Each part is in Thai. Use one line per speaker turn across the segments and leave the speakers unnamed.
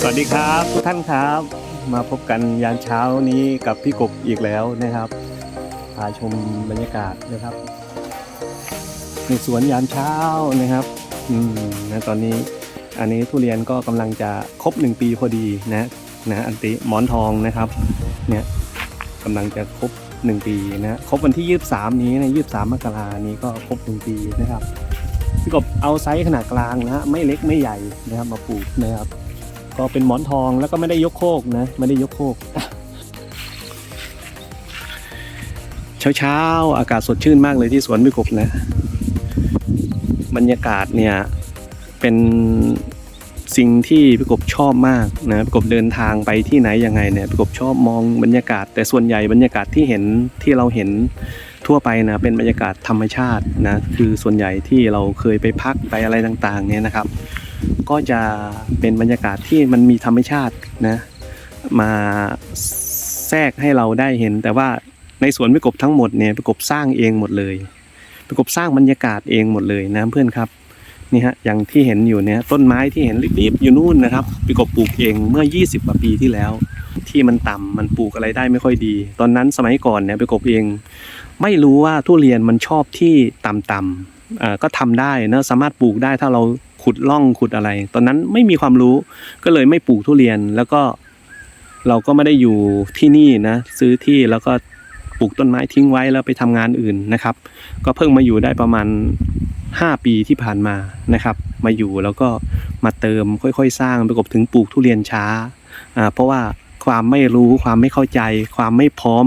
สวัสดีครับทุกท่านครับ มาพบกันยามเช้านี้กับพี่กบอีกแล้วนะครับพาชมบรรยากาศนะครับในสวนยามเช้านะครับอืมนะตอนนี้อันนี้ทุเรียนก็กำลังจะครบหนึ่งปีพอดีนะนะอันติหมอนทองนะครับเนี่ยกำลังจะครบหนึ่งปีนะครบวันที่ยี่สามนี้นะยี่สามมกรานี้ก็ครบหนึ่งปีนะครับพี่กบเอาไซส์ขนาดกลางนะฮะไม่เล็กไม่ใหญ่นะครับมาปลูกนะครับ ก็เป็นหมอนทองแล้วก็ไม่ได้ยกโคกนะ ไม่ได้ยกโคก เช้าเช้าๆอากาศสดชื่นมากเลยที่สวนพิกบนะ บรรยากาศเนี่ยเป็นสิ่งที่พิกบชอบมากนะพิกบเดินทางไปที่ไหนยังไงเนี่ยพิกบชอบมองบรรยากาศ แต่ส่วนใหญ่บรรยากาศที่เห็นที่เราเห็นทั่วไปนะเป็นบรรยากาศธรรมชาตินะคือส่วนใหญ่ที่เราเคยไปพักไปอะไรต่างๆเนี่ยนะครับ ก็จะเป็นบรรยากาศที่มันมีธรรมชาตินะมาแทรกให้เราได้เห็น แต่ว่าในสวนพิกบทั้งหมดเนี่ยพิกบสร้างเองหมดเลยพิกบสร้างบรรยากาศเองหมดเลยนะเพื่อนครับนี่ฮะอย่างที่เห็นอยู่เนี่ยต้นไม้ที่เห็นรีบๆอยู่นู่นนะครับพิกบปลูกเองเมื่อ 20กว่าปีที่แล้ว ที่มันต่ำมันปลูกอะไรได้ไม่ค่อยดี ตอนนั้นสมัยก่อนเนี่ยพิกบเอง ไม่รู้ว่าทุเรียนมันชอบที่ต่ำๆอ่าก็ทำได้นะสามารถปลูกได้ถ้าเรา ขุดล่องขุดอะไร ตอนนั้นไม่มีความรู้ก็เลยไม่ปลูกทุเรียนแล้วก็เราก็ไม่ได้อยู่ที่นี่นะ ซื้อที่แล้วก็ปลูกต้นไม้ทิ้งไว้แล้วไปทำงานอื่นนะครับ ก็เพิ่งมาอยู่ได้ประมาณ 5 ปีที่ผ่านมานะครับ มาอยู่แล้วก็มาเติมค่อยๆ สร้างประกบถึงปลูกทุเรียนช้าอ่าเพราะว่าความไม่รู้ความไม่เข้าใจ ความไม่พร้อม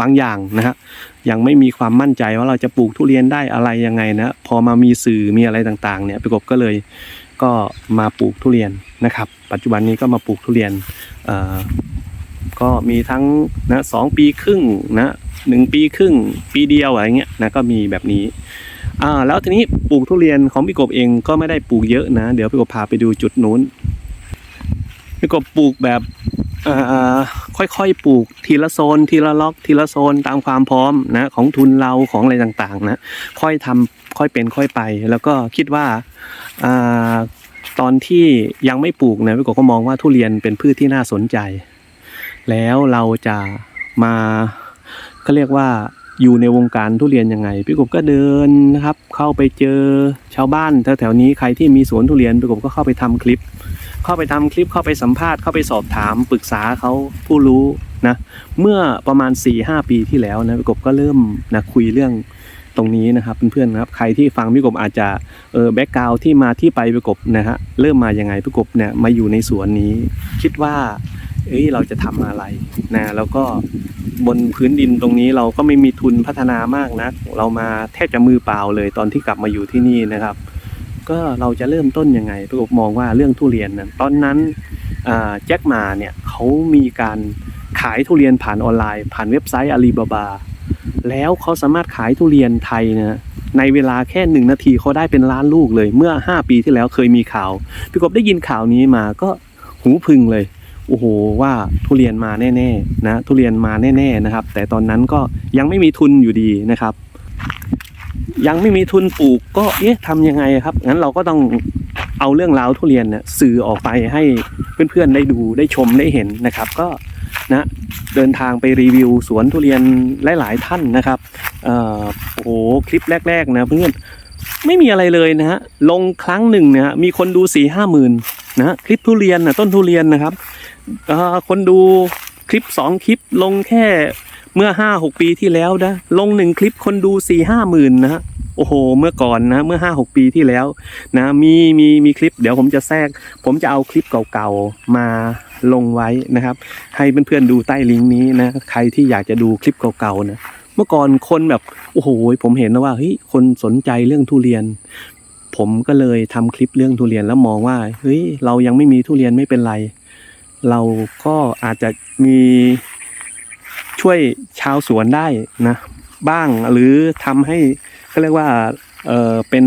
บางอย่างนะฮะยังไม่มีความมั่นใจว่าเราจะปลูกทุเรียนได้อะไรยังไงนะพอมามีสื่อมีอะไรต่างๆเนี่ยพี่กบก็เลยก็มาปลูกทุเรียนนะครับ ปัจจุบันนี้ก็มาปลูกทุเรียนก็มีทั้งนะสองปีครึ่งนะหนึ่งปีครึ่งปีเดียวอะไรเงี้ยนะก็มีแบบนี้อ่าแล้วทีนี้ปลูกทุเรียนของพี่กบเองก็ไม่ได้ปลูกเยอะนะ เดี๋ยวพี่กบพาไปดูจุดนู้นพี่กบปลูกแบบ ค่อยๆ ปลูกทีละโซน ทีละล็อก ทีละโซนตามความพร้อมนะของทุนเราของอะไรต่างๆนะค่อยทำค่อยเป็นค่อยไป แล้วก็คิดว่าอตอนที่ยังไม่ปลูกนะพี่กบก็มองว่าทุเรียนเป็นพืชที่น่าสนใจ แล้วเราจะมาก็เรียกว่า อยู่ในวงการทุเรียนยังไง พี่กบก็เดินนะครับ เข้าไปเจอชาวบ้านแถวๆนี้ใครที่มีสวนทุเรียนพี่กบก็เข้าไปทำคลิป เข้าไปทำคลิปเข้าไปสัมภาษณ์เข้าไปสอบถามปรึกษาเขาผู้รู้นะเมื่อประมาณ4ี่หปีที่แล้วนะพี่กบก็เริ่มนะคุยเรื่องตรงนี้นะครับเพื่อนๆนะครับใครที่ฟังพี่กบอาจจะเออแบ็กกราวที่มาที่ไปพี่กบนะฮะเริ่มมายังไงพี่กบเนี่ยมาอยู่ในสวนนี้ คิดว่า เอ้ยเราจะทำอะไรนะแล้วก็บนพื้นดินตรงนี้เราก็ไม่มีทุนพัฒนามากนะเรามาแทบจะมือเปล่าเลยตอนที่กลับมาอยู่ที่นี่นะครับ ก็เราจะเริ่มต้นยังไงพี่กบมองว่าเรื่องทุเรียนนะตอนนั้นแจ็คมาเนี่ยเขามีการขายทุเรียนผ่านออนไลน์ ผ่านเว็บไซต์อาลีบาบาแล้วเขาสามารถขายทุเรียนไทยนะในเวลาแค่หนึ่งนาทีเขาได้เป็นล้านลูกเลย เมื่อ 5 ปีที่แล้วเคยมีข่าวพี่กบได้ยินข่าวนี้มาก็หูพึงเลย โอ้โหว่าทุเรียนมาแน่ๆนะทุเรียนมาแน่ๆนะครับ แต่ตอนนั้นก็ยังไม่มีทุนอยู่ดีนะครับ ยังไม่มีทุนปลูกก็เอ๊ะทำยังไงครับงั้นเราก็ต้องเอาเรื่องราวทุเรียนเนี่ยสื่อออกไปให้เพื่อนๆได้ดูได้ชมได้เห็นนะครับ ก็นะเดินทางไปรีวิวสวนทุเรียนหลายๆท่านนะครับเอ่อโอ้โหคลิปแรก ๆ นะเพื่อนไม่มีอะไรเลยนะฮะลงครั้งหนึ่งเนี่ยมีคนดูสี่ห้าหมื่นนะคลิปทุเรียนนะต้นทุเรียนนะครับ คนดูคลิปสองคลิปลงแค่เมื่อห้าหกปีที่แล้วนะลงหนึ่งคลิปคนดูสี่ห้าหมื่นนะโอ้โห เมื่อก่อนนะ เมื่อห้าหกปีที่แล้วนะ มีมีมีคลิป เดี๋ยวผมจะแทรก ผมจะเอาคลิปเก่าๆมาลงไว้นะครับ ให้เพื่อนๆดูใต้ลิงก์นี้นะ ใครที่อยากจะดูคลิปเก่าๆนะ เมื่อก่อนคนแบบ โอ้โห ผมเห็นนะว่าเฮ้ย คนสนใจเรื่องทุเรียน ผมก็เลยทำคลิปเรื่องทุเรียนแล้วมองว่า เฮ้ย เรายังไม่มีทุเรียนไม่เป็นไร เราก็อาจจะมีช่วยชาวสวนได้นะ บ้างหรือทำให้ก็เรียกว่าเออเป็น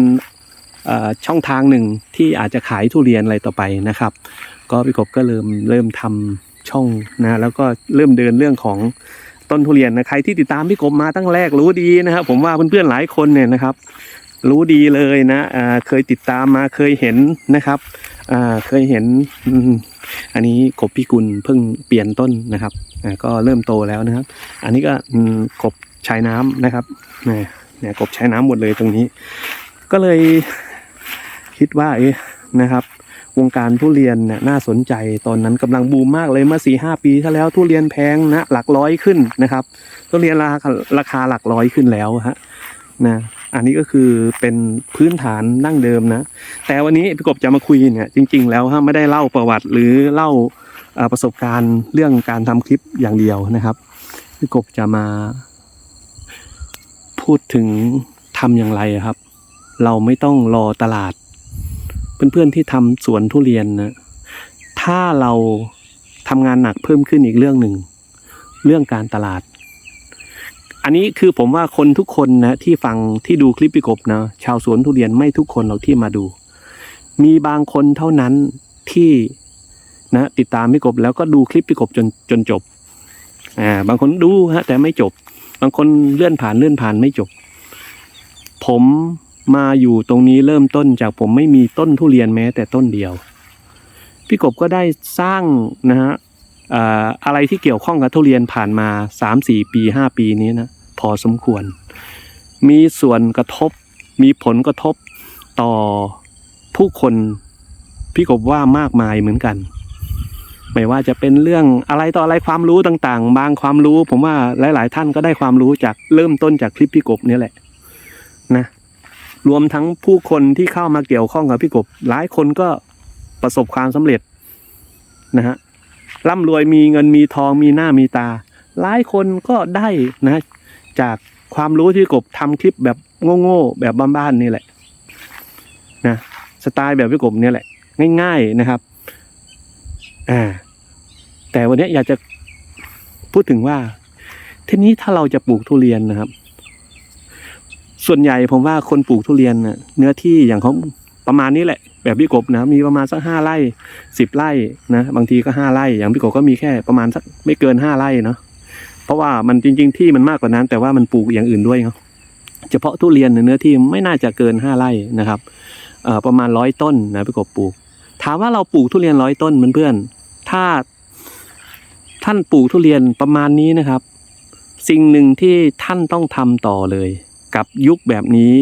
ช่องทางหนึ่งที่อาจจะขายทุเรียนอะไรต่อไปนะครับ ก็พี่กบก็เริ่มเริ่มทำช่องนะแล้วก็เริ่มเดินเรื่องของต้นทุเรียนนะใครที่ติดตามพี่กบมาตั้งแรกรู้ดีนะครับ ผมว่าเพื่อนๆหลายคนเนี่ยนะครับ รู้ดีเลยนะอ่าเคยติดตามมาเคยเห็นนะครับอ่าเคยเห็นอันนี้กบพิกุลเพิ่งเปลี่ยนต้นนะครับอ่าก็เริ่มโตแล้วนะครับ อันนี้ก็กบชายน้ำนะครับเนี่ยกบชายน้ำหมดเลยตรงนี้ ก็เลยคิดว่าเอ๊ะนะครับวงการทุเรียนเนี่ยน่าสนใจตอนนั้นกำลังบูมมากเลยเมื่อสี่ห้าปีที่แล้วทุเรียนแพงนะหลักร้อยขึ้นนะครับ ทุเรียนราคาราคาหลักร้อยขึ้นแล้วฮะนะ อันนี้ก็คือเป็นพื้นฐานดั้งเดิมนะ แต่วันนี้พี่กบจะมาคุยเนี่ยจริง ๆ แล้วฮะไม่ได้เล่าประวัติหรือเล่าประสบการณ์เรื่องการทำคลิปอย่างเดียวนะครับพี่กบจะมา พูดถึงทำอย่างไรครับ เราไม่ต้องรอตลาด เพื่อนๆที่ทำสวนทุเรียนนะถ้าเราทำงานหนักเพิ่มขึ้นอีกเรื่องหนึ่งเรื่องการตลาด อันนี้คือผมว่าคนทุกคนนะที่ฟังที่ดูคลิปพี่กบนะชาวสวนทุเรียนไม่ทุกคนเราที่มาดู มีบางคนเท่านั้นที่นะติดตามพี่กบแล้วก็ดูคลิปพี่กบจนจนจบอ่าบางคนดูฮะแต่ไม่จบ บางคนเลื่อนผ่านเลื่อนผ่านไม่จบ ผมมาอยู่ตรงนี้เริ่มต้นจากผมไม่มีต้นทุเรียนแม้แต่ต้นเดียว พี่กบก็ได้สร้างนะฮะ อะไรที่เกี่ยวข้องกับทุเรียนผ่านมาสามสี่ปีห้าปีนี้นะพอสมควร มีส่วนกระทบ มีผลกระทบต่อผู้คนพี่กบว่ามากมายเหมือนกัน ไม่ว่าจะเป็นเรื่องอะไรต่ออะไรความรู้ต่างๆ บางความรู้ ผมว่าหลาย ๆ ท่านก็ได้ความรู้จากเริ่มต้นจากคลิปพี่กบนี่แหละนะรวมทั้งผู้คนที่เข้ามาเกี่ยวข้องกับพี่กบ หลายคนก็ประสบความสำเร็จนะฮะ ร่ำรวยมีเงินมีทองมีหน้ามีตา หลายคนก็ได้นะ จากความรู้ที่กบทำคลิปแบบโง่ๆแบบบ้านๆนี่แหละนะสไตล์แบบพี่กบเนี่ยแหละ ง่าย ๆนะครับอ่าแต่วันนี้อยากจะพูดถึงว่า ทีนี้ถ้าเราจะปลูกทุเรียนนะครับ ส่วนใหญ่ผมว่าคนปลูกทุเรียนเนื้อที่อย่างเขา ประมาณนี้แหละ แบบพี่กบนะมีประมาณสักห้าไร่สิบไร่นะบางทีก็ห้าไร่อย่างพี่กบก็มีแค่ประมาณสักไม่เกินห้าไร่เนาะเพราะว่ามันจริง ๆ ที่มันมากกว่านั้น แต่ว่ามันปลูกอย่างอื่นด้วยเนาะเฉพาะทุเรียนเนื้อที่ไม่น่าจะเกินห้าไร่นะครับเอ่อประมาณร้อยต้นนะพี่กบปลูก ถามว่าเราปลูกทุเรียนร้อยต้นเพื่อนๆถ้าท่านปลูกทุเรียนประมาณนี้นะครับ สิ่งหนึ่งที่ท่านต้องทำต่อเลย กับยุคแบบนี้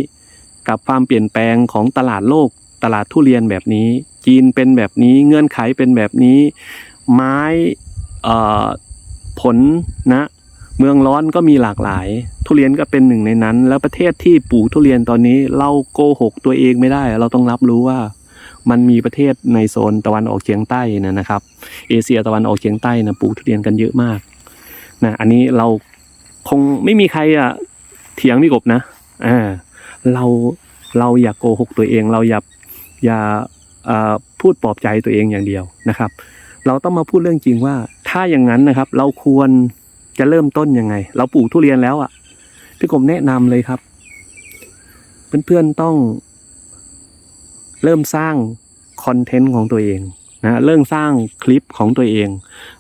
กับความเปลี่ยนแปลงของตลาดโลก ตลาดทุเรียนแบบนี้ จีนเป็นแบบนี้เงื่อนไขเป็นแบบนี้ ไม้ผลนะเมืองร้อนก็มีหลากหลาย ทุเรียนก็เป็นหนึ่งในนั้น แล้วประเทศที่ปลูกทุเรียนตอนนี้เราโกหกตัวเองไม่ได้ เราต้องรับรู้ว่ามันมีประเทศในโซนตะวันออกเฉียงใต้นะนะครับ เอเชียตะวันออกเฉียงใต้นะปลูกทุเรียนกันเยอะมากนะอันนี้เราคงไม่มีใครอะเถียงพี่กบนะอ่า เราเราอย่าโกหกตัวเอง เราอย่าอย่าพูดปลอบใจตัวเองอย่างเดียวนะครับ เราต้องมาพูดเรื่องจริงว่า ถ้าอย่างนั้นนะครับ เราควรจะเริ่มต้นยังไง เราปลูกทุเรียนแล้วอะพี่กบแนะนำเลยครับ เพื่อนๆต้อง เริ่มสร้างคอนเทนต์ของตัวเองนะเริ่มสร้างคลิปของตัวเอง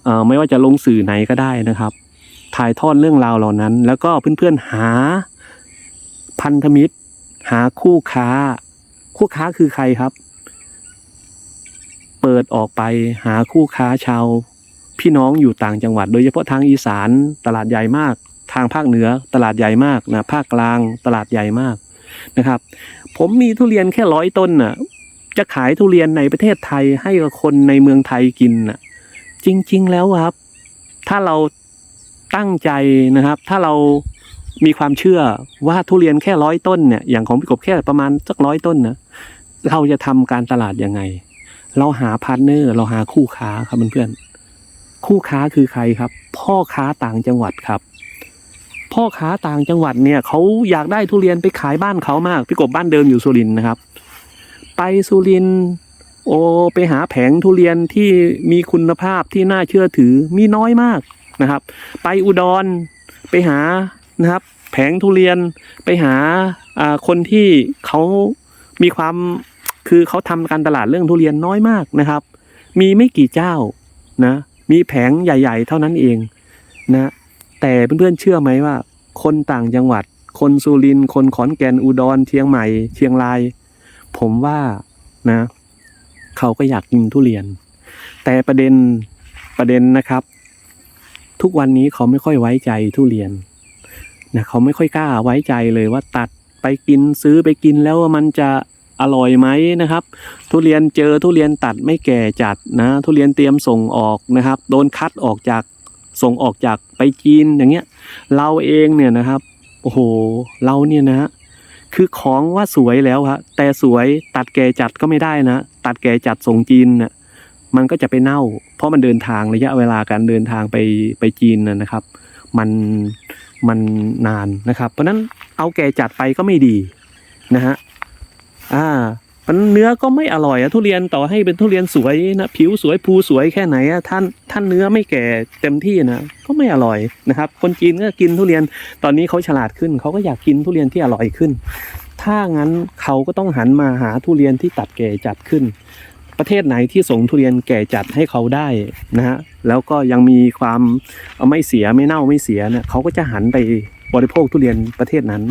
เอไม่ว่าจะลงสื่อไหนก็ได้นะครับ ถ่ายทอดเรื่องราวเหล่านั้น แล้วก็เพื่อนๆหาพันธมิตร หาคู่ค้า คู่ค้าคือใครครับ เปิดออกไปหาคู่ค้าชาว พี่น้องอยู่ต่างจังหวัด โดยเฉพาะทางอีสานตลาดใหญ่มาก ทางภาคเหนือตลาดใหญ่มากนะภาคกลางตลาดใหญ่มากนะครับ ผมมีทุเรียนแค่ร้อยต้นน่ะ จะขายทุเรียนในประเทศไทยให้กับคนในเมืองไทยกินน่ะ จริง ๆ แล้วครับ ถ้าเราตั้งใจนะครับ ถ้าเรา มีความเชื่อว่าทุเรียนแค่ร้อยต้นเนี่ยอย่างของพี่กบแค่ประมาณสักร้อยต้นนะเราจะทำการตลาดยังไง เราหาพาร์ทเนอร์เราหาคู่ค้าครับเพื่อนๆคู่ค้าคือใครครับ พ่อค้าต่างจังหวัดครับ พ่อค้าต่างจังหวัดเนี่ยเขาอยากได้ทุเรียนไปขายบ้านเขามากพี่กบบ้านเดิมอยู่สุรินทร์นะครับ ไปสุรินทร์โอไปหาแผงทุเรียนที่มีคุณภาพที่น่าเชื่อถือมีน้อยมากนะครับ ไปอุดรไปหา นะครับ แผงทุเรียนไปหาคนที่เขามีความคือเขาทำการตลาดเรื่องทุเรียนน้อยมากนะครับ มีไม่กี่เจ้านะ มีแผงใหญ่ ๆ เท่านั้นเองนะ แต่เพื่อนๆเชื่อไหมว่า คนต่างจังหวัด คนสุรินทร์คนขอนแก่นอุดรเชียงใหม่เชียงราย ผมว่านะ เขาก็อยากกินทุเรียน แต่ประเด็นประเด็นนะครับ ทุกวันนี้เขาไม่ค่อยไว้ใจทุเรียน นะเขาไม่ค่อยกล้าไว้ใจเลยว่าตัดไปกินซื้อไปกินแล้วมันจะอร่อยไหมนะครับ ทุเรียนเจอทุเรียนตัดไม่แก่จัดนะ ทุเรียนเตรียมส่งออกนะครับ โดนคัดออกจากส่งออกจากไปจีนอย่างเงี้ย เราเองเนี่ยนะครับโอ้โหเราเนี่ยนะฮะคือของว่าสวยแล้วฮะแต่สวยตัดแก่จัดก็ไม่ได้นะ ตัดแก่จัดส่งจีนน่ะมันก็จะไปเน่า เพราะมันเดินทางระยะเวลาการเดินทางไปไปจีนนะครับ มัน มันนานนะครับ เพราะนั้นเอาแก่จัดไปก็ไม่ดีนะฮะอ่ามันเนื้อก็ไม่อร่อยอะทุเรียนต่อให้เป็นทุเรียนสวยนะผิวสวยภูสวยแค่ไหนอะท่านท่านเนื้อไม่แก่เต็มที่นะก็ไม่อร่อยนะครับ คนจีนก็กินทุเรียนตอนนี้เขาฉลาดขึ้นเขาก็อยากกินทุเรียนที่อร่อยขึ้น ถ้างั้นเขาก็ต้องหันมาหาทุเรียนที่ตัดแก่จัดขึ้น ประเทศไหนที่ส่งทุเรียนแก่จัดให้เขาได้นะฮะแล้วก็ยังมีความไม่เสียไม่เน่าไม่เสียเนี่ยเขาก็จะหันไปบริโภคทุเรียนประเทศนั้น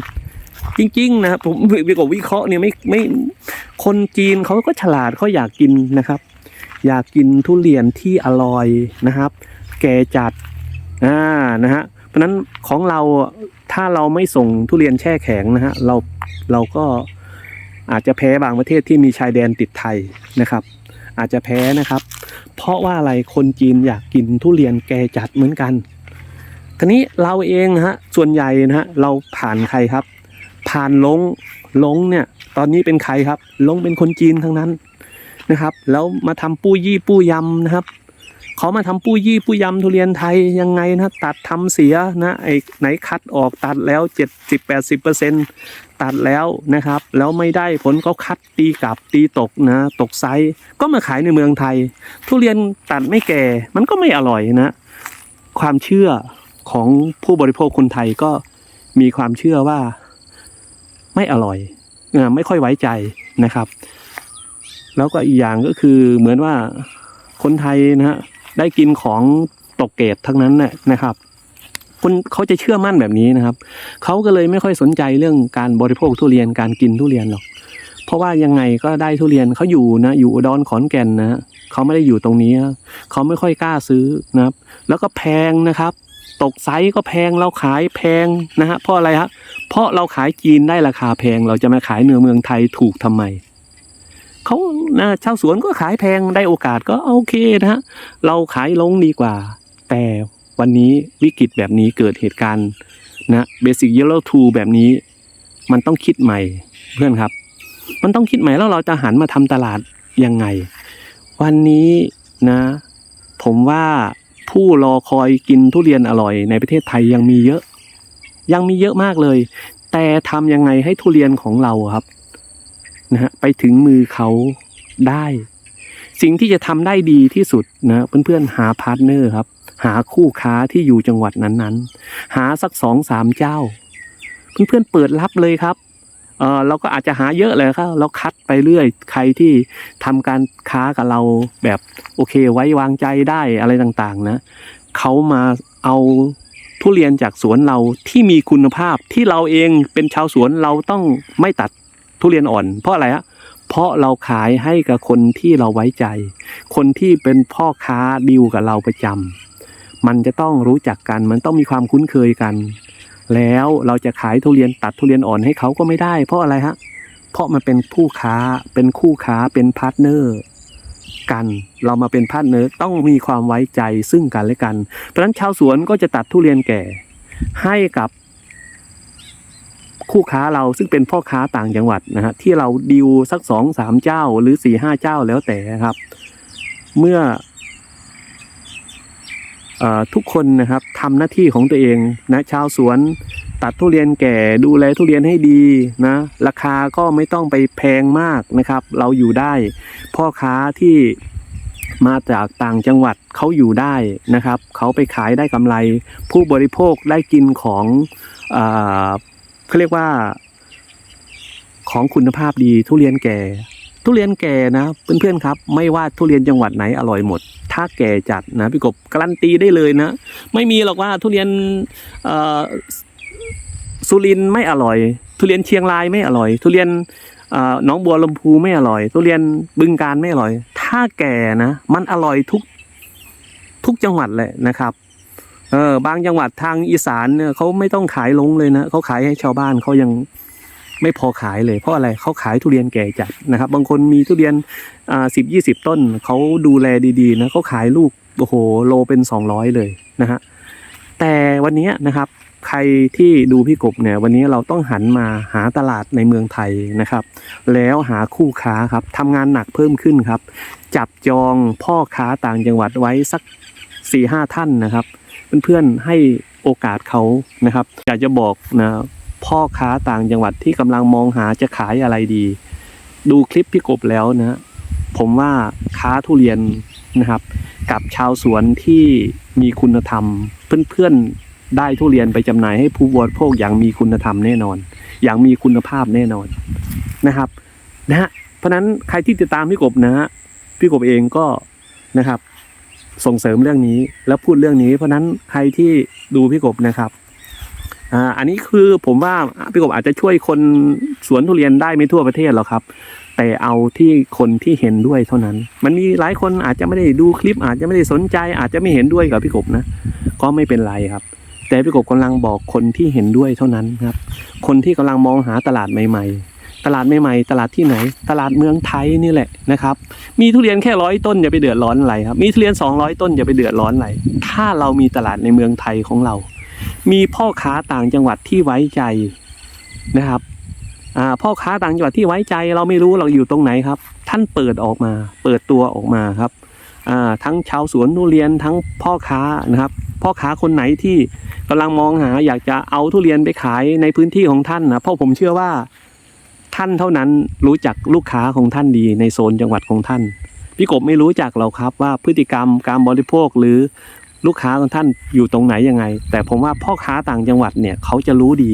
จริง ๆ นะครับผมวิกวิเคราะห์เนี่ยไม่ไม่คนจีนเขาก็ฉลาดเขาอยากกินนะครับ อยากกินทุเรียนที่อร่อยนะครับ แก่จัดอ่านะฮะเพราะนั้นของเราถ้าเราไม่ส่งทุเรียนแช่แข็งนะฮะเราเราก็อาจจะแพ้บางประเทศที่มีชายแดนติดไทยนะครับ อาจจะแพ้นะครับ เพราะว่าอะไรคนจีนอยากกินทุเรียนแกจัดเหมือนกันทีนี้เราเองนะฮะส่วนใหญ่นะฮะเราผ่านใครครับ ผ่านลงลงเนี่ย ตอนนี้เป็นใครครับ ลงเป็นคนจีนทั้งนั้นนะครับ แล้วมาทำปู้ยี่ปู้ยำนะครับเขามาทำปู้ยี่ปู้ยำทุเรียนไทยยังไงนะตัดทำเสียนะไอ้ไหนคัดออกตัดแล้วเจ็ดสิบแปดสิบเปอร์เซ็นตั ตัดแล้วนะครับ แล้วไม่ได้ผลเขาคัดตีกลับตีตกนะ ตกไซส์ก็มาขายในเมืองไทย ทุเรียนตัดไม่แก่มันก็ไม่อร่อยนะ ความเชื่อของผู้บริโภคคนไทยก็มีความเชื่อว่าไม่อร่อยอ่อไม่ค่อยไว้ใจนะครับ แล้วก็อีกอย่างก็คือเหมือนว่าคนไทยนะฮะได้กินของตกเกรดทั้งนั้นน่ะนะครับ คนเขาจะเชื่อมั่นแบบนี้นะครับเขาก็เลยไม่ค่อยสนใจเรื่องการบริโภคทุเรียนการกินทุเรียนหรอกเพราะว่ายังไงก็ได้ทุเรียนเขาอยู่นะ อยู่อุดรขอนแก่นนะเขาไม่ได้อยู่ตรงนี้เขาไม่ค่อยกล้าซื้อนะครับ แล้วก็แพงนะครับ ตกไซส์ก็แพงเราขายแพงนะฮะเพราะอะไรฮะเพราะเราขายจีนได้ราคาแพง เราจะมาขายเนื้อเมืองไทยถูกทำไมเขานะชาวสวนก็ขายแพงได้โอกาสก็โอเคนะฮะเราขายลงดีกว่า แต่ วันนี้วิกฤตแบบนี้เกิดเหตุการณ์นะเบสิ c เยลโล่ทูแบบนี้ มันต้องคิดใหม่เพื่อนครับ มันต้องคิดใหม่แล้วเราจะหันมาทำตลาดยังไง วันนี้นะ ผมว่าผู้รอคอยกินทุเรียนอร่อยในประเทศไทยยังมีเยอะ ยังมีเยอะมากเลย แต่ทำยังไงให้ทุเรียนของเราครับนะฮะไปถึงมือเขาได้ สิ่งที่จะทำได้ดีที่สุดนะเพื่อนๆหาพาร์ทเนอร์ครับ หาคู่ค้าที่อยู่จังหวัดนั้นๆ หาสักสองสามเจ้า เพื่อนๆเปิดรับเลยครับเออเราก็อาจจะหาเยอะเลยครับเราคัดไปเรื่อย ใครที่ทำการค้ากับเราแบบโอเคไว้วางใจได้อะไรต่างๆ นะเขามาเอาทุเรียนจากสวนเราที่มีคุณภาพที่เราเองเป็นชาวสวนเราต้องไม่ตัดทุเรียนอ่อน เพราะอะไรฮะเพราะเราขายให้กับคนที่เราไว้ใจ คนที่เป็นพ่อค้าดีลกับเราประจำ มันจะต้องรู้จักกัน มันต้องมีความคุ้นเคยกัน แล้วเราจะขายทุเรียนตัดทุเรียนอ่อนให้เขาก็ไม่ได้ เพราะอะไรฮะ เพราะมันเป็นผู้ค้า เป็นคู่ค้า เป็นพาร์ทเนอร์กัน เรามาเป็นพาร์ทเนอร์ต้องมีความไว้ใจซึ่งกันและกัน เพราะฉะนั้นชาวสวนก็จะตัดทุเรียนแก่ ให้กับคู่ค้าเราซึ่งเป็นพ่อค้าต่างจังหวัดนะฮะที่เราดิวสักสองสามเจ้าหรือสี่ห้าเจ้าแล้วแต่ครับ เมื่อเออ ทุกคนนะครับทำหน้าที่ของตัวเองนะชาวสวนตัดทุเรียนแก่ดูแลทุเรียนให้ดีนะราคาก็ไม่ต้องไปแพงมากนะครับ เราอยู่ได้ พ่อค้าที่มาจากต่างจังหวัดเขาอยู่ได้นะครับเขาไปขายได้กำไร ผู้บริโภคได้กินของเขาเรียกว่าของคุณภาพดีทุเรียนแก่ ทุเรียนแก่นะเพื่อนๆครับ ไม่ว่าทุเรียนจังหวัดไหนอร่อยหมด ถ้าแก่จัดนะพี่กบการันตีได้เลยนะ ไม่มีหรอกว่าทุเรียนสุรินไม่อร่อย ทุเรียนเชียงรายไม่อร่อย ทุเรียนอ่าหนองบัวลำพูไม่อร่อย ทุเรียนบึงการไม่อร่อย ถ้าแก่นะ มันอร่อยทุกทุกจังหวัดเลยนะครับเออบางจังหวัดทางอีสานเนี่ยเขาไม่ต้องขายลงเลยนะเขาขายให้ชาวบ้านเขายัง ไม่พอขายเลยเพราะอะไรเขาขายทุเรียนแก่จัดนะครับ บางคนมีทุเรียนอ่าสิบยี่สิบต้นเขาดูแลดีๆนะเขาขายลูกโอ้โหโลเป็นสองร้อยเลยนะฮะแต่วันนี้นะครับใครที่ดูพี่กบเนี่ยวันนี้เราต้องหันมาหาตลาดในเมืองไทยนะครับ แล้วหาคู่ค้าครับทำงานหนักเพิ่มขึ้นครับ จับจองพ่อค้าต่างจังหวัดไว้สักสี่ห้าท่านนะครับ เพื่อนๆให้โอกาสเขานะครับ อยากจะบอกนะ พ่อค้าต่างจังหวัดที่กำลังมองหาจะขายอะไรดี ดูคลิปพี่กบแล้วนะผมว่าค้าทุเรียนนะครับ กับชาวสวนที่มีคุณธรรม เพื่อนๆได้ทุเรียนไปจำหน่ายให้ผู้บริโภคอย่างมีคุณธรรมแน่นอน อย่างมีคุณภาพแน่นอนนะครับนะฮะเพราะนั้นใครที่ติดตามพี่กบนะฮะพี่กบเองก็นะครับ ส่งเสริมเรื่องนี้แล้วพูดเรื่องนี้ เพราะนั้นใครที่ดูพี่กบนะครับ อ่าอันนี้คือผมว่าพี่กบอาจจะช่วยคนสวนทุเรียนได้ไม่ทั่วประเทศหรอกครับ แต่เอาที่คนที่เห็นด้วยเท่านั้น มันมีหลายคนอาจจะไม่ได้ดูคลิป อาจจะไม่ได้สนใจ อาจจะไม่เห็นด้วยกับพี่กบนะก็ไม่เป็นไรครับ แต่พี่กบกำลังบอกคนที่เห็นด้วยเท่านั้นครับ คนที่กำลังมองหาตลาดใหม่ ๆ ตลาดใหม่ๆตลาดที่ไหน ตลาดเมืองไทยนี่แหละนะครับ มีทุเรียนแค่ร้อยต้นอย่าไปเดือดร้อนอะไรครับมีทุเรียนสองร้อยต้นอย่าไปเดือดร้อนอะไรถ้าเรามีตลาดในเมืองไทยของเรา มีพ่อค้าต่างจังหวัดที่ไว้ใจนะครับอ่าพ่อค้าต่างจังหวัดที่ไว้ใจ เราไม่รู้เราอยู่ตรงไหนครับ ท่านเปิดออกมา เปิดตัวออกมาครับอ่าทั้งชาวสวนทุเรียนทั้งพ่อค้านะครับ พ่อค้าคนไหนที่กำลังมองหา อยากจะเอาทุเรียนไปขายในพื้นที่ของท่านนะเพราะผมเชื่อว่าท่านเท่านั้นรู้จักลูกค้าของท่านดีในโซนจังหวัดของท่านพี่กบไม่รู้จักเราครับว่าพฤติกรรมการบริโภคหรือ ลูกค้าของท่านอยู่ตรงไหนยังไง แต่ผมว่าพ่อค้าต่างจังหวัดเนี่ยเขาจะรู้ดี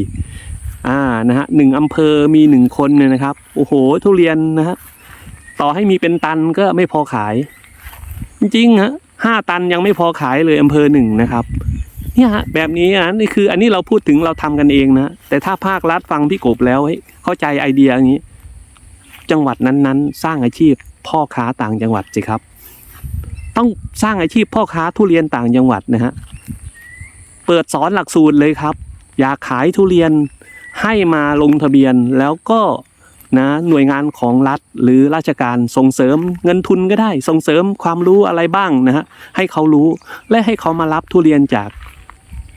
อ่านะฮะหนึ่งอำเภอมีหนึ่งคนเนี่ยนะครับ โอ้โห ทุเรียนนะฮะต่อให้มีเป็นตันก็ไม่พอขาย จริงฮะห้าตันยังไม่พอขายเลยอำเภอหนึ่งนะครับเนี่ยฮะแบบนี้อะนี่คืออันนี้เราพูดถึงเราทำกันเองนะแต่ถ้าภาครัฐฟังพี่กบแล้วเฮ้เข้าใจไอเดียอย่างนี้ จังหวัดนั้นๆ สร้างอาชีพพ่อค้าต่างจังหวัดสิครับ ต้องสร้างอาชีพพ่อค้าทุเรียนต่างจังหวัดนะฮะเปิดสอนหลักสูตรเลยครับ อยากขายทุเรียนให้มาลงทะเบียนแล้วก็นะหน่วยงานของรัฐหรือราชการส่งเสริมเงินทุนก็ได้ ส่งเสริมความรู้อะไรบ้างนะฮะให้เขารู้และให้เขามารับทุเรียนจาก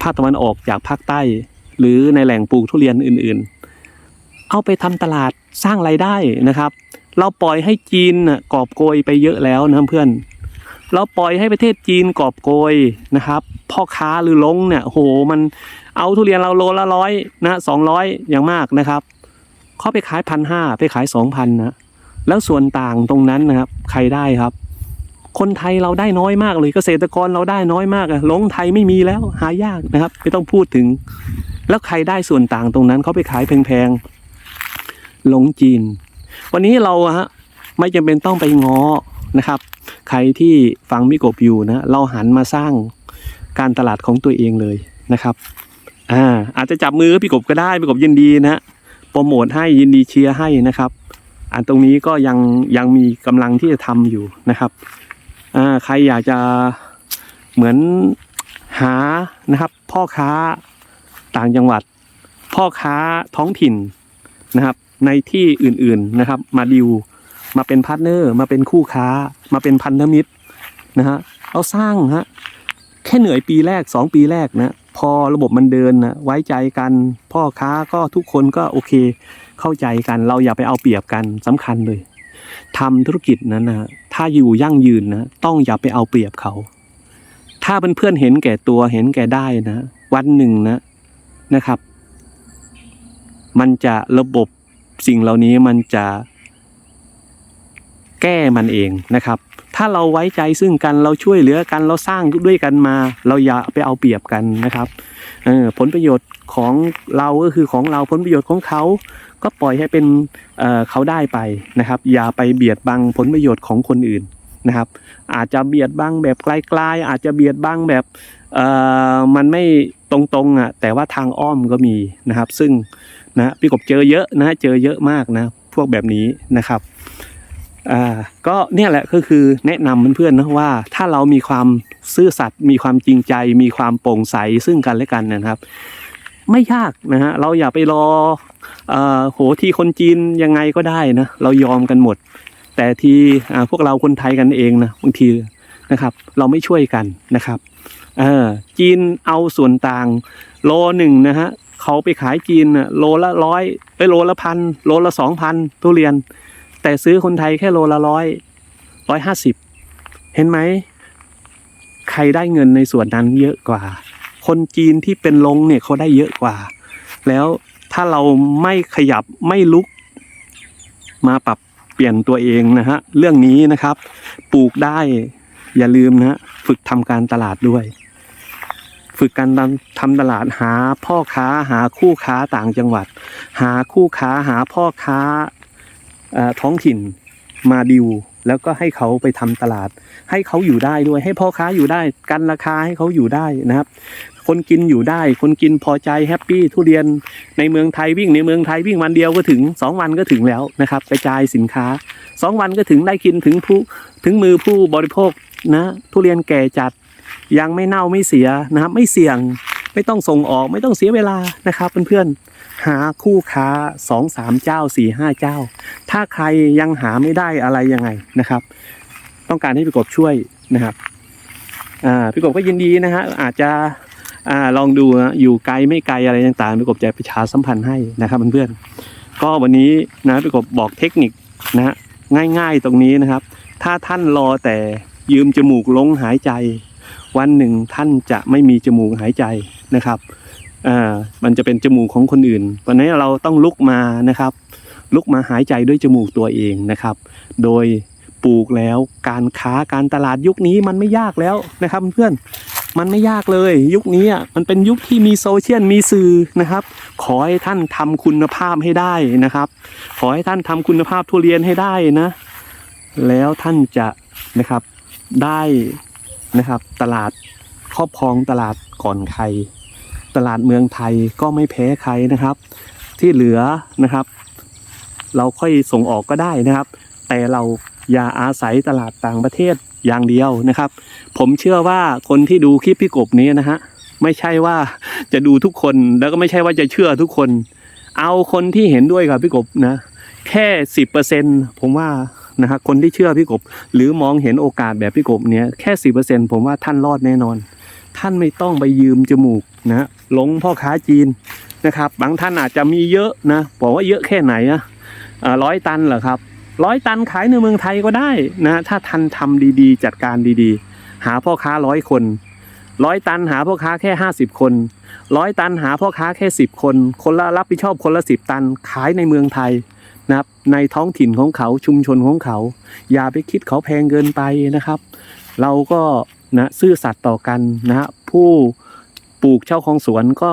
ภาคตะวันออกจากภาคใต้ หรือในแหล่งปลูกทุเรียนอื่นๆ เอาไปทำตลาดสร้างไรายได้นะครับ เราปล่อยให้จีนกอบโกยไปเยอะแล้วนะเพื่อน เราปล่อยให้ประเทศจีนกอบโกยนะครับ พ่อค้าหรือลงเนี่ยโหมันเอาทุเรียนเราโลละร้อยนะสองร้อยอย่างมากนะครับเขาไปขายพันห้าไปขายสองพันนะแล้วส่วนต่างตรงนั้นนะครับ ใครได้ครับ คนไทยเราได้น้อยมากเลยเกษตรกรเราได้น้อยมากอะลงไทยไม่มีแล้วหายากนะครับ ไม่ต้องพูดถึง แล้วใครได้ส่วนต่างตรงนั้นเขาไปขายแพงๆลงจีน วันนี้เราฮะไม่จำเป็นต้องไปง้อนะครับ ใครที่ฟังมิกบอยู่นะเราหันมาสร้างการตลาดของตัวเองเลยนะครับอ่าอาจจะจับมือพี่กบก็ได้พี่กบยินดีนะโปรโมทให้ยินดีเชียร์ให้นะครับอันตรงนี้ก็ยังยังมีกำลังที่จะทำอยู่นะครับอ่าใครอยากจะเหมือนหานะครับ พ่อค้าต่างจังหวัด พ่อค้าท้องถิ่นนะครับ ในที่อื่นๆนะครับ มาดิว มาเป็นพาร์ทเนอร์มาเป็นคู่ค้า มาเป็นพันธมิตรนะฮะเราสร้างฮะแค่เหนื่อยปีแรกสองปีแรกนะพอระบบมันเดินนะไว้ใจกันพ่อค้าก็ทุกคนก็โอเค เข้าใจกัน เราอย่าไปเอาเปรียบกันสำคัญเลยทำธุรกิจนั้นนะถ้าอยู่ยั่งยืนนะต้องอย่าไปเอาเปรียบเขา ถ้าเเพื่อนเห็นแก่ตัวเห็นแก่ได้นะวันหนึ่งนะนะครับ มันจะระบบสิ่งเหล่านี้มันจะ แก้มันเองนะครับ ถ้าเราไว้ใจซึ่งกันเราช่วยเหลือกันเราสร้างด้วยกันมา เราอย่าไปเอาเปรียบกันนะครับเออผลประโยชน์ของเราก็คือของเราผลประโยชน์ของเขาก็ปล่อยให้เป็นเเขาได้ไปนะครับ อย่าไปเบียดบังผลประโยชน์ของคนอื่นนะครับ อาจจะเบียดบังแบบไกลๆอาจจะเบียดบังแบบอ่อมันไม่ตรงๆอะแต่ว่าทางอ้อมก็มีนะครับ ซึ่งนะพี่กบเจอเยอะนะเจอเยอะมากนะพวกแบบนี้นะครับ อ่าก็เนี่ยแหละก็คือแนะนำเพื่อนๆนะว่าถ้าเรามีความซื่อสัตย์มีความจริงใจ มีความโปร่งใสซึ่งกันและกันนะครับ ไม่ยากนะฮะเราอย่าไปรออโหที่คนจีนยังไงก็ได้นะเรายอมกันหมด แต่ที่พวกเราคนไทยกันเองนะบางทีนะครับ เราไม่ช่วยกันนะครับเออจีนเอาส่วนต่างโลหนึ่งนะฮะเขาไปขายจีนน่ะโลละร้อยไปโลละพันโลละสองพันทุเรียน แต่ซื้อคนไทยแค่โลละร้อยร้อยห้าสิบเห็นไหม ใครได้เงินในส่วนนั้นเยอะกว่า คนจีนที่เป็นลงเนี่ยเขาได้เยอะกว่า แล้วถ้าเราไม่ขยับไม่ลุก มาปรับเปลี่ยนตัวเองนะฮะ เรื่องนี้นะครับ ปลูกได้อย่าลืมนะฝึกทำการตลาดด้วย ฝึกการทำตลาดหาพ่อค้าหาคู่ค้าต่างจังหวัด หาคู่ค้าหาพ่อค้า ท้องถิ่นมาดิว แล้วก็ให้เขาไปทำตลาด ให้เขาอยู่ได้ด้วย ให้พ่อค้าอยู่ได้ กันราคาให้เขาอยู่ได้นะครับ คนกินอยู่ได้ คนกินพอใจแฮปปี้ทุเรียนในเมืองไทยวิ่งในเมืองไทยวิ่งวันเดียวก็ถึงสองวันก็ถึงแล้วนะครับกระจายสินค้าสองวันก็ถึงได้กินถึงผู้ถึงมือผู้บริโภคนะทุเรียนแก่จัดยังไม่เน่าไม่เสียนะครับไม่เสี่ยง ไม่ต้องส่งออกไม่ต้องเสียเวลานะครับเพื่อนๆหาคู่ค้าสองสามเจ้าสี่ห้าเจ้า ถ้าใครยังหาไม่ได้อะไรยังไงนะครับ ต้องการให้พี่กบช่วยนะครับอ่าพี่กบก็ยินดีนะฮะอาจจะอลองดูนะอยู่ไกลไม่ไกลอะไรต่างๆพี่กบจะประชาสัมพันธ์ให้นะครับเพื่อนๆก็วันนี้นะพี่กบบอกเทคนิคนะฮะง่ายๆตรงนี้นะครับ ถ้าท่านรอแต่ยืมจมูกลงหายใจ วันหนึ่งท่านจะไม่มีจมูกหายใจนะครับอ่ามันจะเป็นจมูกของคนอื่น วันนี้เราต้องลุกมานะครับ ลุกมาหายใจด้วยจมูกตัวเองนะครับ โดยปลูกแล้วการค้าการตลาดยุคนี้มันไม่ยากแล้วนะครับเพื่อนมันไม่ยากเลย ยุคนี้อะมันเป็นยุคที่มีโซเชียลมีสื่อนะครับ ขอให้ท่านทำคุณภาพให้ได้นะครับ ขอให้ท่านทำคุณภาพทุเรียนให้ได้นะ แล้วท่านจะนะครับได้ นะครับ ตลาดครอบครองตลาดก่อนใคร ตลาดเมืองไทยก็ไม่แพ้ใครนะครับ ที่เหลือนะครับ เราค่อยส่งออกก็ได้นะครับ แต่เราอย่าอาศัยตลาดต่างประเทศอย่างเดียวนะครับ ผมเชื่อว่าคนที่ดูคลิปพี่กบนี้นะฮะไม่ใช่ว่าจะดูทุกคนแล้วก็ไม่ใช่ว่าจะเชื่อทุกคน เอาคนที่เห็นด้วยกับพี่กบนะ แค่สิบเปอร์เซ็นผมว่านะฮะคนที่เชื่อพี่กบ หรือมองเห็นโอกาสแบบพี่กบเนี้ยแค่สิบเปอร์เซ็นผมว่าท่านรอดแน่นอน ท่านไม่ต้องไปยืมจมูกนะหลงพ่อค้าจีนนะครับ บางท่านอาจจะมีเยอะนะบอกว่าเยอะแค่ไหนอะร้อยตันเหรอครับร้อยตันขายในเมืองไทยก็ได้นะถ้าท่านทำดีๆ จัดการดีๆ หาพ่อค้าร้อยคนร้อยตันหาพ่อค้าแค่ห้าสิบคนร้อยตันหาพ่อค้าแค่สิบคน คนละรับผิดชอบคนละสิบตันขายในเมืองไทย นะครับในท้องถิ่นของเขาชุมชนของเขา อย่าไปคิดเขาแพงเกินไปนะครับ เราก็นะซื่อสัตย์ต่อกันนะฮะผู้ปลูกเช่าของสวนก็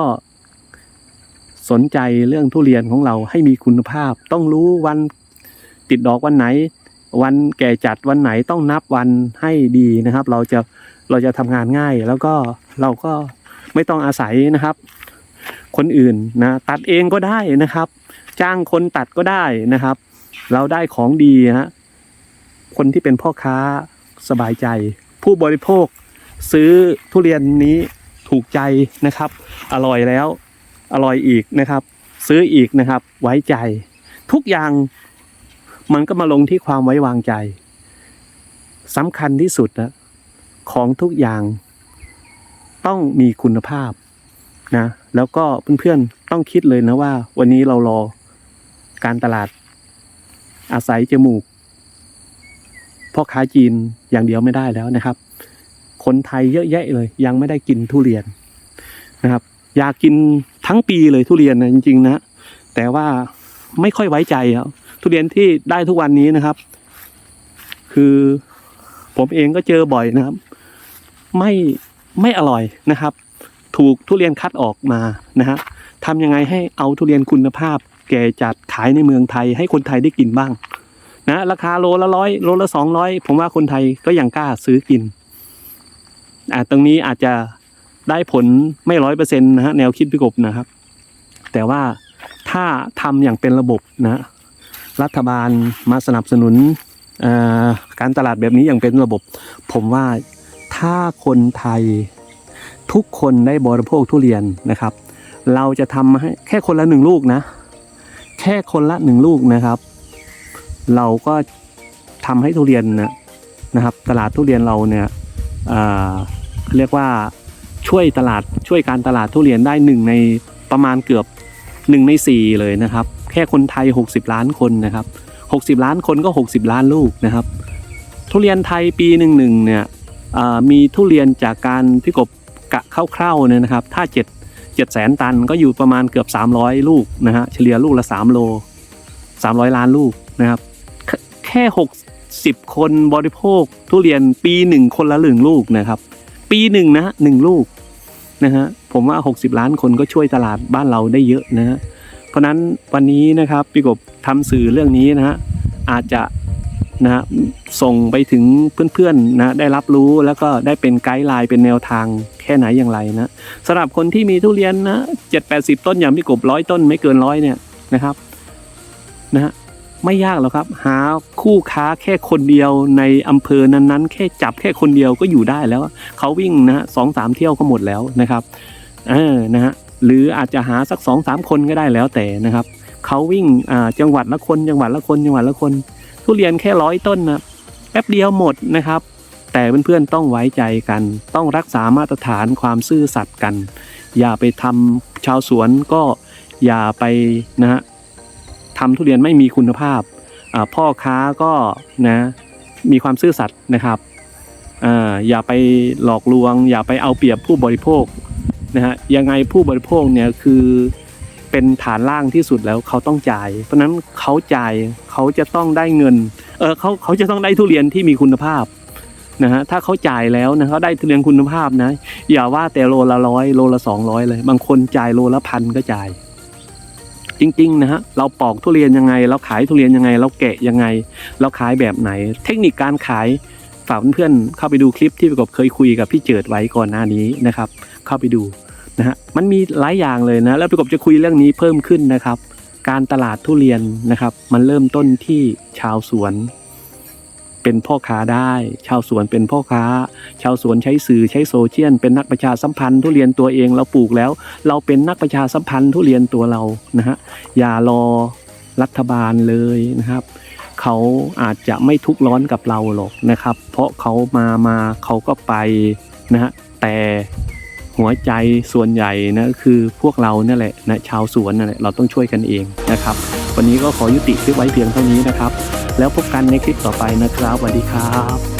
สนใจเรื่องทุเรียนของเราให้มีคุณภาพ ต้องรู้วันติดดอกวันไหน วันแก่จัดวันไหนต้องนับวันให้ดีนะครับ เราจะเราจะทำงานง่าย แล้วก็เราก็ไม่ต้องอาศัยนะครับ คนอื่นนะตัดเองก็ได้นะครับ จ้างคนตัดก็ได้นะครับ เราได้ของดีฮะคนที่เป็นพ่อค้าสบายใจ ผู้บริโภคซื้อทุเรียนนี้ถูกใจนะครับ อร่อยแล้วอร่อยอีกนะครับ ซื้ออีกนะครับ ไว้ใจ ทุกอย่างมันก็มาลงที่ความไว้วางใจสำคัญที่สุดนะของทุกอย่างต้องมีคุณภาพนะแล้วก็เพื่อนๆต้องคิดเลยนะว่า วันนี้เรารอ การตลาด อาศัยจมูกพ่อค้าจีนอย่างเดียวไม่ได้แล้วนะครับ คนไทยเยอะแยะเลย ยังไม่ได้กินทุเรียนนะครับ อยากกินทั้งปีเลยทุเรียนนะจริงๆนะ แต่ว่าไม่ค่อยไว้ใจอะทุเรียนที่ได้ทุกวันนี้นะครับ คือผมเองก็เจอบ่อยนะครับ ไม่ไม่อร่อยนะครับ ถูกทุเรียนคัดออกมานะฮะทำยังไงให้เอาทุเรียนคุณภาพ แก่จัดขายในเมืองไทย ให้คนไทยได้กินบ้าง นะราคาโลละร้อยโลละสองร้อยผมว่าคนไทยก็ยังกล้าซื้อกินอ่าตรงนี้อาจจะได้ผลไม่ร้อยเปอร์เซ็นต์นะฮะแนวคิดพี่กบนะครับ แต่ว่าถ้าทำอย่างเป็นระบบนะรัฐบาลมาสนับสนุนการตลาดแบบนี้อย่างเป็นระบบ ผมว่าถ้าคนไทยทุกคนได้บริโภคทุเรียนนะครับ เราจะทำให้แค่คนละหนึ่งลูกนะ แค่คนละหนึ่งลูกนะครับ เราก็ทำให้ทุเรียนนะนะครับ ตลาดทุเรียนเราเนี่ยอ่าเรียกว่าช่วยตลาดช่วยการตลาดทุเรียนได้หนึ่งในประมาณเกือบหนึ่งในสี่เลยนะครับ แค่คนไทย 60 ล้านคนนะครับ60 ล้านคนก็ 60 ล้านลูกนะครับ ทุเรียนไทยปีหนึ่งหนึ่งเนี่ยมีทุเรียนจากการพี่กบกะคร่าวๆเนี่ยนะครับ ถ้า7 7แสนตันก็อยู่ประมาณเกือบ 300 ลูกนะฮะเฉลี่ยลูกละ 3 โล 300 ล้านลูกนะครับ แค่ 60 คนบริโภคทุเรียนปีหนึ่งคนละหนึ่งลูกนะครับ ปีหนึ่งนะหนึ่งลูกนะฮะผมว่า 60 ล้านคนก็ช่วยตลาดบ้านเราได้เยอะนะฮะเพราะนั้นวันนี้นะครับพี่กบทำสื่อเรื่องนี้นะฮะอาจจะ นะฮะส่งไปถึงเพื่อนๆนะได้รับรู้แล้วก็ได้เป็นไกด์ไลน์เป็นแนวทางแค่ไหนอย่างไรนะสำหรับคนที่มีทุเรียนนะเจ็ดแปดสิบต้นอย่างพี่กบร้อยต้นไม่เกินร้อยเนี่ยนะครับนะฮะไม่ยากหรอกครับ หาคู่ค้าแค่คนเดียวในอำเภอนั้นๆ แค่จับแค่คนเดียวก็อยู่ได้แล้วเขาวิ่งนะสองสามเที่ยวก็หมดแล้วนะครับเออนะฮะหรืออาจจะหาสักสองสามคนก็ได้แล้วแต่นะครับเขาวิ่งจังหวัดละคนจังหวัดละคนจังหวัดละคน ทุเรียนแค่ร้อยต้นนะแป๊บเดียวหมดนะครับ แต่เพื่อนๆต้องไว้ใจกัน ต้องรักษามาตรฐานความซื่อสัตย์กัน อย่าไปทำชาวสวนก็อย่าไปนะฮะทำทุเรียนไม่มีคุณภาพ พ่อค้าก็นะมีความซื่อสัตย์นะครับออย่าไปหลอกลวง อย่าไปเอาเปรียบผู้บริโภคนะฮะยังไงผู้บริโภคเนี่ยคือ เป็นฐานล่างที่สุดแล้วเขาต้องจ่าย เพราะนั้นเขาจ่ายเขาจะต้องได้เงินเออเขาเขาจะต้องได้ทุเรียนที่มีคุณภาพนะฮะถ้าเขาจ่ายแล้วนะเขาได้ทุเรียนคุณภาพนะ อย่าว่าแต่โลละร้อยโลละสองร้อยเลย บางคนจ่ายโลละพันก็จ่าย จริงๆนะฮะเราปอกทุเรียนยังไง เราขายทุเรียนยังไง เราแกะยังไง เราขายแบบไหน เทคนิคการขายฝากเพื่อนๆเข้าไปดูคลิปที่พี่กบเคยคุยกับพี่เจิดไว้ก่อนหน้านี้นะครับ เข้าไปดู นะฮะมันมีหลายอย่างเลยนะแล้วพี่กบจะคุยเรื่องนี้เพิ่มขึ้นนะครับ การตลาดทุเรียนนะครับ มันเริ่มต้นที่ชาวสวน เป็นพ่อค้าได้ ชาวสวนเป็นพ่อค้า ชาวสวนใช้สื่อใช้โซเชียลเป็นนักประชาสัมพันธ์ทุเรียนตัวเองเราปลูกแล้ว เราเป็นนักประชาสัมพันธ์ทุเรียนตัวเรานะฮะอย่ารอรัฐบาลเลยนะครับเขาอาจจะไม่ทุกร้อนกับเราหรอกนะครับ เพราะเขามามาเขาก็ไปนะฮะแต่ หัวใจส่วนใหญ่นะคือพวกเราเนี่ยแหละนะชาวสวนนั่นแหละเราต้องช่วยกันเองนะครับ วันนี้ก็ขอยุติคลิปไว้เพียงเท่านี้นะครับ แล้วพบกันในคลิปต่อไปนะครับสวัสดีครับ